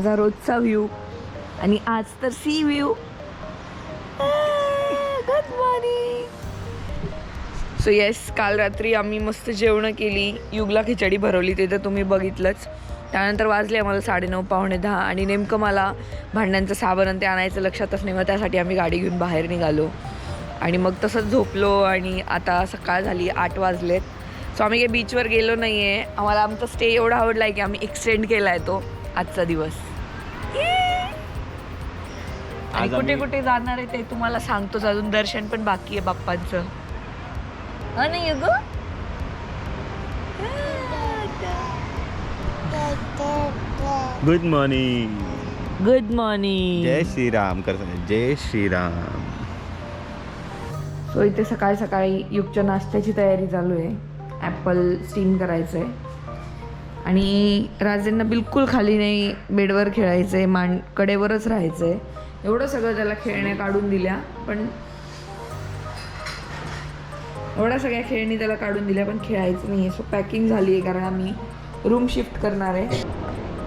माझा रोजचा व्ह्यू आणि आज तर sea view good morning so yes काल रात्री आम्ही मस्त जेवणं केली. युगला खिचडी भरवली ते तर तुम्ही बघितलंच. त्यानंतर वाजले आम्हाला साडेनऊ पावणे दहा आणि नेमकं मला भांड्यांचं साबण आणि ते आणायचं लक्षातच नाही मग त्यासाठी आम्ही गाडी घेऊन बाहेर निघालो. आणि मग तसंच झोपलो आणि आता सकाळ झाली आठ वाजलेत. सो आम्ही काही बीचवर गेलो नाही आहे आम्हाला आमचा स्टे एवढा आवडला आहे की आम्ही एक्सटेंड केला आहे तो आजचा दिवस. आणि आज कुठे आम्ही- कुठे जाणार आहे ते तुम्हाला सांगतोच. अजून दर्शन पण बाकी आहे बाप्पांचं. हा नाही ग? गुड मॉर्निंग गुड मॉर्निंग जय श्रीराम कर जय श्रीराम. सो इथे सकाळी सकाळी युगच्या नाश्त्याची तयारी चालू आहे. ॲपल स्टीम करायचं आहे आणि राजेंना बिलकुल खाली नाही बेडवर खेळायचं आहे मान कडेवरच राहायचं आहे एवढं सगळं त्याला खेळण्या काढून दिल्या पण एवढ्या सगळ्या खेळणी त्याला काढून दिल्या पण खेळायचं नाही आहे सो पॅकिंग झाली आहे कारण आम्ही रूम शिफ्ट करणार आहे.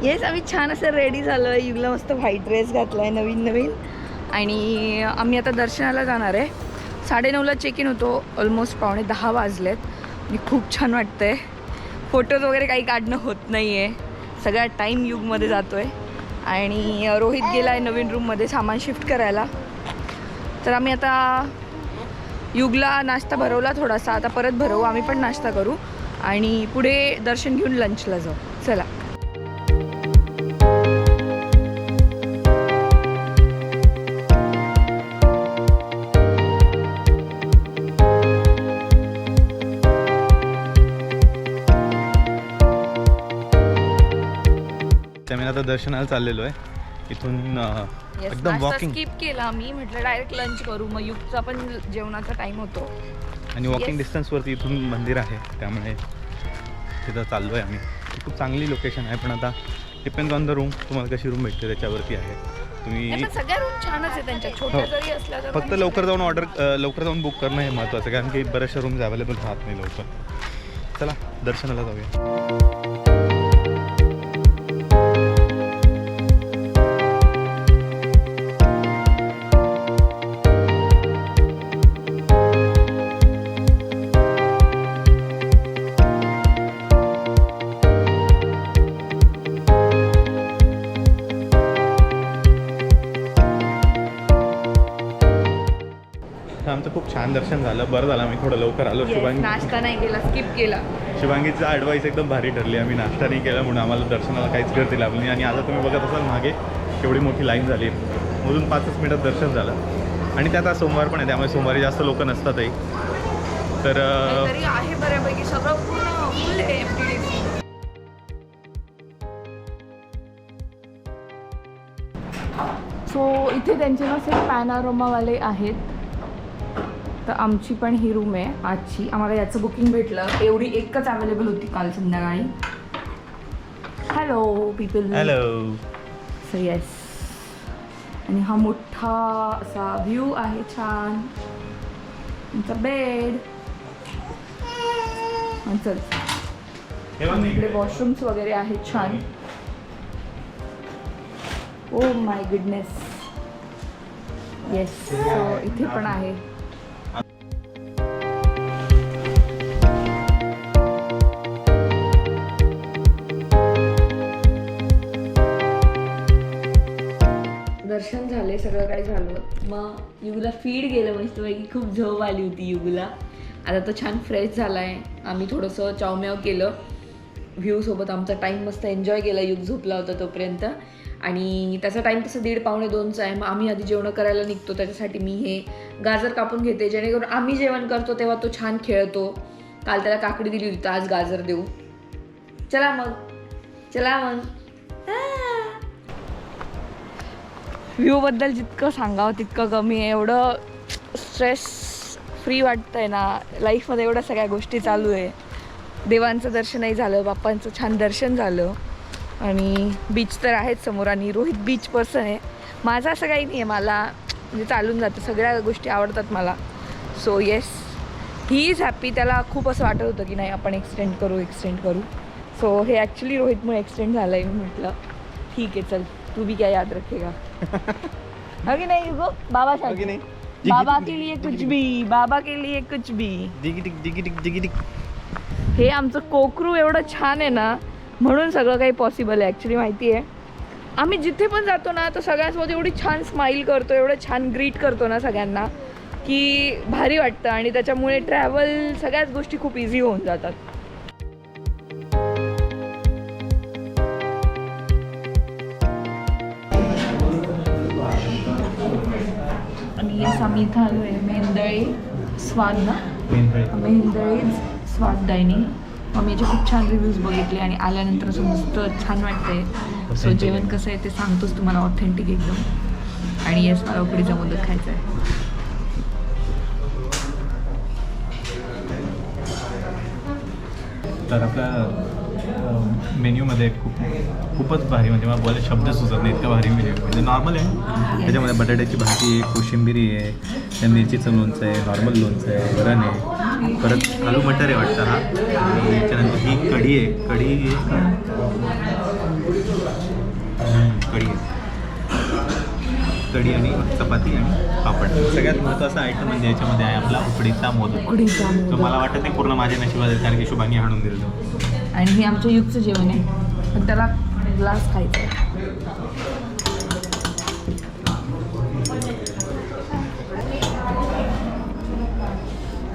येस आम्ही छान असं रेडी झालो आहे युगला मस्त व्हाईट ड्रेस घातला आहे नवीन नवीन. आणि आम्ही आता दर्शनाला जाणार आहे. साडेनऊला चेक इन होतो. ऑलमोस्ट पावणे दहा वाजलेत. आणि खूप छान वाटतं आहे फोटोज वगैरे काही काढणं होत नाही आहे सगळा टाईम युगमध्ये जातो आहे आणि रोहित गेला आहे नवीन रूममध्ये सामान शिफ्ट करायला. तर आम्ही आता युगला नाश्ता भरवला थोडासा. आता परत भरवू. आम्ही पण नाश्ता करू. आणि पुढे दर्शन घेऊन लंचला जाऊ. चला. आम्ही आता दर्शनाला चाललेलो आहे. इथून एकदम वॉकिंग स्किप केला मी. म्हटलं डायरेक्ट लंच करू. मग युगचा पण जेवणाचा टाइम होतो. आणि वॉकिंग. डिस्टन्सवरती इथून मंदिर आहे. त्यामुळे तिथं चाललो आहे आम्ही. ती खूप चांगली लोकेशन आहे पण आता डिपेंड ऑन द रूम तुम्हाला कशी रूम भेटते त्याच्यावरती आहे. तुम्ही सगळ्या रूम छानच आहे त्यांच्या. छोट्या हो. जरी असल्या फक्त लवकर जाऊन ऑर्डर लवकर जाऊन बुक करणं हे महत्त्वाचं आहे. कारण की बऱ्याचशा रूम्स अवेलेबल राहत नाही लवकर. चला दर्शनाला जाऊया. आमचं खूप छान दर्शन झालं. बरं झालं आम्ही थोडं लवकर आलो. शुभांगी नाश्ता नाही केला स्किप केला. शिवांगीचा ॲडवाईस एकदम भारी ठरली. आम्ही नाश्ता नाही केला म्हणून आम्हाला दर्शनाला काहीच गर्दी लागली आणि आता तुम्ही बघत असाल मागे केवढी मोठी लाईन झाली. मोजून पाचच मिनिटात दर्शन झालं. आणि त्यात आज सोमवार पण आहे त्यामुळे सोमवारी जास्त लोक नसतातही तर आहे बऱ्यापैकी. सगळं फुल सो इथे त्यांचे ना सेम पॅनारोमावाले आहेत. तर आमची पण ही रूम आहे आजची. आम्हाला याचं बुकिंग भेटलं. एवढी एकच अवेलेबल होती काल संध्याकाळी. Hello people hello so yes आणि हा मोठा असा व्ह्यू आहे छान. तुमचा बेड चल. इकडे. वॉशरूम्स वगैरे आहेत छान. Oh my goodness yes so इथे पण आहे. झाले सगळं काय झालं. मग युगला फीड गेलं म्हणजे मस्तपैकी खूप झोप आली होती युगला. आता तो छान फ्रेश झाला आहे आम्ही थोडंसं चावम्याव केलं. व्ह्यूसोबत आमचा टाईम मस्त एन्जॉय केला युग झोपला होता तोपर्यंत. आणि त्याचा टाईम तसं दीड पावणे दोनचा आहे. मग आम्ही आधी जेवण करायला निघतो. त्याच्यासाठी मी हे गाजर कापून घेते. जेणेकरून आम्ही जेवण करतो तेव्हा तो छान खेळतो. काल त्याला काकडी दिली होती तर आज गाजर देऊ. चला मग. चला मग. व्ह्यूबद्दल जितकं सांगावं तितकं कमी आहे. एवढं स्ट्रेस फ्री वाटतं आहे ना. लाईफमध्ये एवढ्या सगळ्या गोष्टी चालू आहे. देवांचं दर्शनही झालं बाप्पांचं छान दर्शन झालं. आणि बीच तर आहेत समोर आणि रोहित बीच पर्सन आहे. माझं असं काही नाही आहे मला म्हणजे चालून जातं. सगळ्या गोष्टी आवडतात मला. So yes he is happy त्याला खूप असं वाटत होतं की नाही आपण एक्सटेंड करू एक्सटेंड करू. सो हे ॲक्च्युली रोहितमुळे एक्सटेंड झालं आहे मी म्हटलं. ठीक आहे चल. तू भी क्या याद रखेगा। अगे नहीं युगो बाबा की नाही। बाबा के लिए कुछ भी बाबा के लिए कुछ भी। हे आमचं कोकरू एवढं छान आहे ना म्हणून सगळं काही पॉसिबल आहे. ॲक्च्युली माहिती आहे. आम्ही जिथे पण जातो ना तर सगळ्यांसोबत एवढी छान स्माईल करतो एवढं छान ग्रीट करतो ना सगळ्यांना की भारी वाटतं. आणि त्याच्यामुळे ट्रॅव्हल सगळ्याच गोष्टी खूप इझी होऊन जातात. आम्ही इथं आलो आहे. मेंदळे स्वाद ना? मेंदळीज स्वाद डायनिंग. मग मी याचे खूप छान रिव्ह्यूज बघितले आणि आल्यानंतर असं मस्त छान वाटतंय. सो जेवण. कसं आहे ते सांगतोच तुम्हाला ऑथेंटिक एकदम. आणि येस मला उकडीचा मोदक खायचा आहे. तर आपल्या मेन्यूमध्ये खूप खूपच भारी म्हणजे मला बोलायला शब्द सुचत नाही इतकं भारी मेन्यू म्हणजे नॉर्मल आहे. त्याच्यामध्ये बटाट्याची भाजी आहे कोशिंबिरी आहे त्या मिरचीचं लोणचं आहे नॉर्मल लोणचं आहे वरण आहे. परत आलू मटर आहे वाटतं हा. आणि त्याच्यानंतर ही कढी आहे. कढी कढी आहे. कढी आणि चपाती आणि पापड. सगळ्यात महत्त्वाचा आयटम म्हणजे याच्यामध्ये आहे आपला उकडीचा मोदक. उकडीचा तो मोदक मला वाटत नाही पूर्ण माझ्या नशिबात आहे कारण की शुभांगी आणून दिलं आणि हे आमच्या युगचं जेवण आहे. पण त्याला ग्लास खायचा आहे.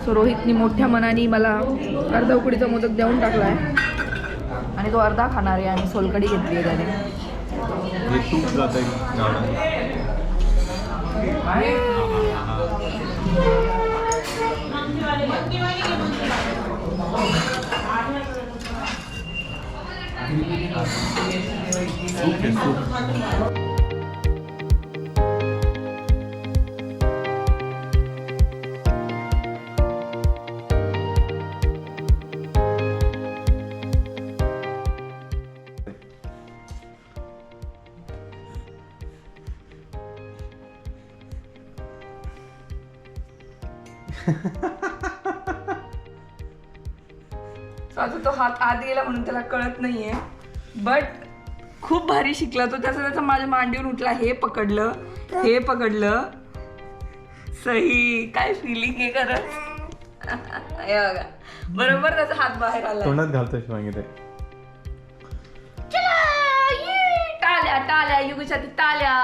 सो रोहितनी मोठ्या मनाने मला अर्धा उकडीचा मोदक देऊन टाकला आहे. आणि तो अर्धा खाणार आहे आणि सोलकडी घेतली आहे त्याने. हे तूप आता तो हात आत गेला म्हणून त्याला कळत नाहीये. बट खूप भारी शिकला तो. त्याचा त्याचा माझ्या मांडीवर उठला. हे पकडलं. हे पकडलं. सही. काय फिलिंग आहे हे बघा. बरोबर त्याचा हात बाहेर आला तोंडात घालतोय शुभांगी ते. चला, ये, टाळ्या टाळ्या युगीसाठी टाळ्या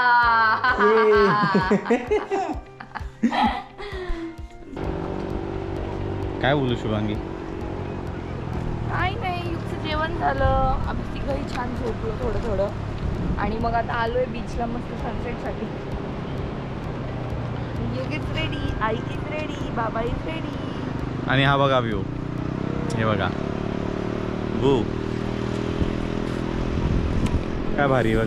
काय बोलू शुभांगी? जेवण झालं आम्ही तिघंही छान झोपलो थोडं थोडं. आणि मग आता आलोय बीचला मस्त सनसेटसाठी युग इज रेडी आई इज रेडी बाबा इज रेडी आणि हा बघा व्ह्यू हे बघा. गो काय भारी बघ.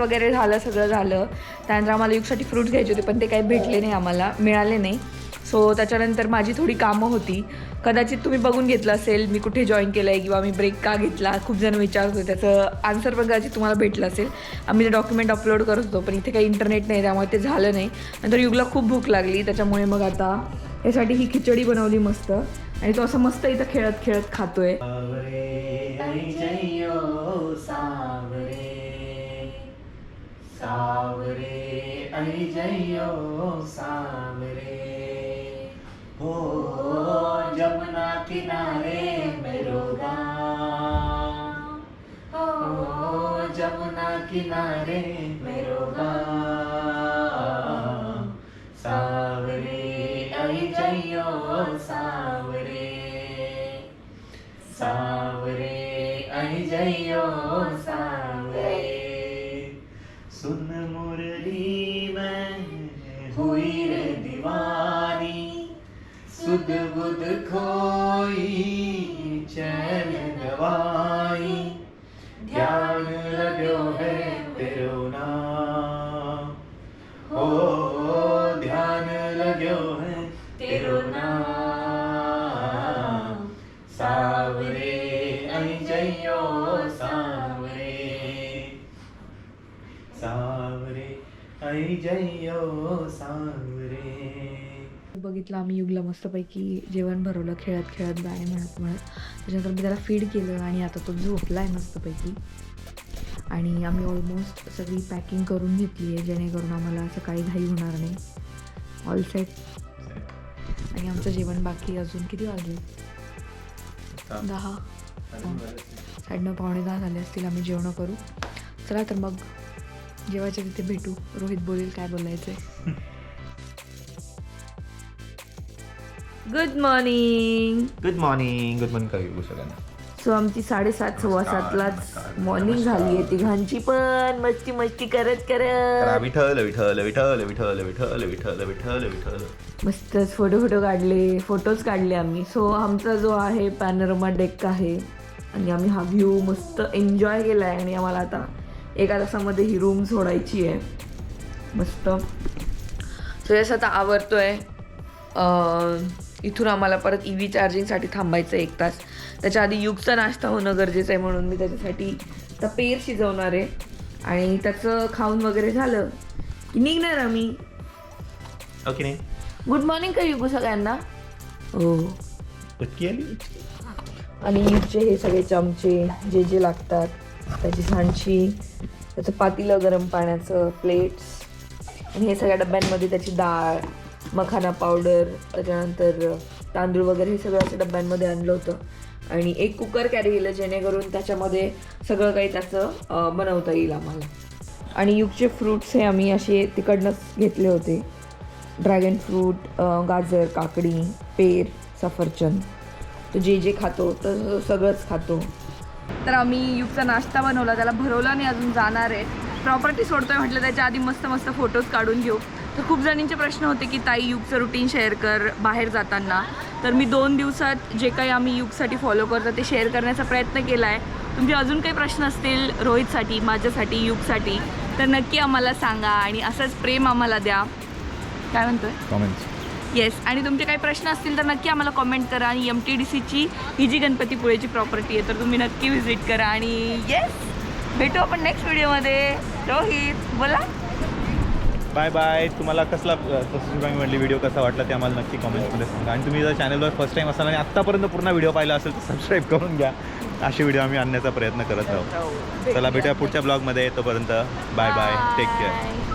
वगैरे झालं सगळं झालं. त्यानंतर आम्हाला युगसाठी फ्रूट्स घ्यायचे होते पण ते काही भेटले नाही आम्हाला मिळाले नाही. सो त्याच्यानंतर माझी थोडी कामं होती. कदाचित तुम्ही बघून घेतलं असेल मी कुठे जॉईन केलं आहे किंवा मी ब्रेक का घेतला खूप जण विचारत होते त्याचं आन्सर पण कदाचित तुम्हाला भेटलं असेल. आम्ही ते डॉक्युमेंट अपलोड करत होतो पण इथे काही इंटरनेट नाही त्यामुळे ते झालं नाही. नंतर युगला खूप भूक लागली त्याच्यामुळे मग आता यासाठी ही खिचडी बनवली मस्त. आणि तो असं मस्त इथं खेळत खेळत खातोय सावरे आई जइयो सावरे हो जमुना किनारे मेरो गाँव हो जमुना किनारे मेरो गाँव मारी सुध बुध खोई चैन गवाई ध्यान लगो है तेरो नाम। ओ ध्यान लगो है तेरो नाम। सावरे अंजयो जइयो सावरे। सा बघितलं आम्ही युगला मस्तपैकी जेवण भरवलं खेळत खेळत गाय म्हणत म्हणत. त्याच्यानंतर मी त्याला फीड केलं आणि आता तो झोपला आहे मस्तपैकी. आणि आम्ही ऑलमोस्ट सगळी पॅकिंग करून घेतली आहे जेणेकरून आम्हाला सकाळी घाई होणार नाही. ऑल सेट आणि आमचं जेवण बाकी अजून. किती वाजले? दहा. साडेनऊ पावणे दहा झाले असतील आम्ही जेवण करू. चला तर मग जेवायच्या तिथे भेटू. रोहित बोलेल काय बोलायचं good morning good morning good morning करू सगळ्यांना सो आमची साडेसात सव्वा सातलाच मॉर्निंग झाली आहे तिघांची पण. मस्ती मस्ती करत करत. विठल विठल विठल विठल विठल विठल विठल विठल मस्तच फोटो फोटो काढले. फोटोज काढले आम्ही. सो आमचा जो आहे पॅनरमा डेक आहे. आणि आम्ही हा व्ह्यू मस्त एन्जॉय केला आहे आणि आम्हाला आता एका तासामध्ये ही रूम सोडायची आहे. मस्त. सो यस आता आवरतोय. अं, इथून आम्हाला परत ई व्ही चार्जिंगसाठी थांबायचं आहे एक तास. त्याच्या आधी युगचा नाश्ता होणं गरजेचं आहे म्हणून मी त्याच्यासाठी आता पेर शिजवणार आहे. आणि त्याचं खाऊन वगैरे झालं की निघणार आम्ही. ओके नाही? गुड मॉर्निंग कर युगू सगळ्यांना? हो. आली? आणि युगचे हे सगळे चमचे जे जे लागतात त्याची सांडशी त्याचं पातीलं गरम पाण्याचं प्लेट्स आणि हे सगळ्या डब्यांमध्ये त्याची डाळ मखाना पावडर त्याच्यानंतर तांदूळ वगैरे हे सगळं असं डब्यांमध्ये आणलं होतं. आणि एक कुकर कॅरी केलं जेणेकरून त्याच्यामध्ये सगळं काही त्याचं बनवता येईल आम्हाला. आणि युगचे फ्रूट्स हे आम्ही असे तिकडनंच घेतले होते. ड्रॅगन फ्रूट गाजर काकडी पेर सफरचंद. तो जे जे खातो तर सगळंच खातो. तर आम्ही युगचा नाश्ता बनवला त्याला भरवला नाही अजून जाणार आहे. प्रॉपर्टी सोडतोय म्हटलं त्याच्या आधी मस्त मस्त फोटोज काढून घेऊ. तर खूप जणींचे प्रश्न होते की ताई युगचं रुटीन शेअर कर बाहेर जाताना. तर मी दोन दिवसात जे काही आम्ही युगसाठी फॉलो करतो ते शेअर करण्याचा प्रयत्न केला आहे तुमचे अजून काही प्रश्न असतील रोहितसाठी माझ्यासाठी युगसाठी तर नक्की आम्हाला सांगा आणि असंच प्रेम आम्हाला द्या. काय म्हणतोय? कॉमेंट्स येस आणि तुमचे काही प्रश्न असतील तर नक्की आम्हाला कॉमेंट करा. आणि एम टी डी सीची ही जी गणपतीपुळेची प्रॉपर्टी आहे तर तुम्ही नक्की व्हिजिट करा. आणि येस भेटू आपण नेक्स्ट व्हिडिओमध्ये रोहित बोला. बाय बाय तुम्हाला कसला म्हटली व्हिडिओ कसा वाटला ते आम्हाला नक्की कॉमेंट्समध्ये सांगा. आणि तुम्ही जर चॅनलवर फर्स्ट टाईम असाल आणि आत्तापर्यंत पूर्ण व्हिडिओ पाहिला असेल तर सबस्क्राईब करून घ्या. असे व्हिडिओ आम्ही आणण्याचा प्रयत्न करत राहू. चला भेटूया पुढच्या ब्लॉगमध्ये तोपर्यंत. Bye bye take care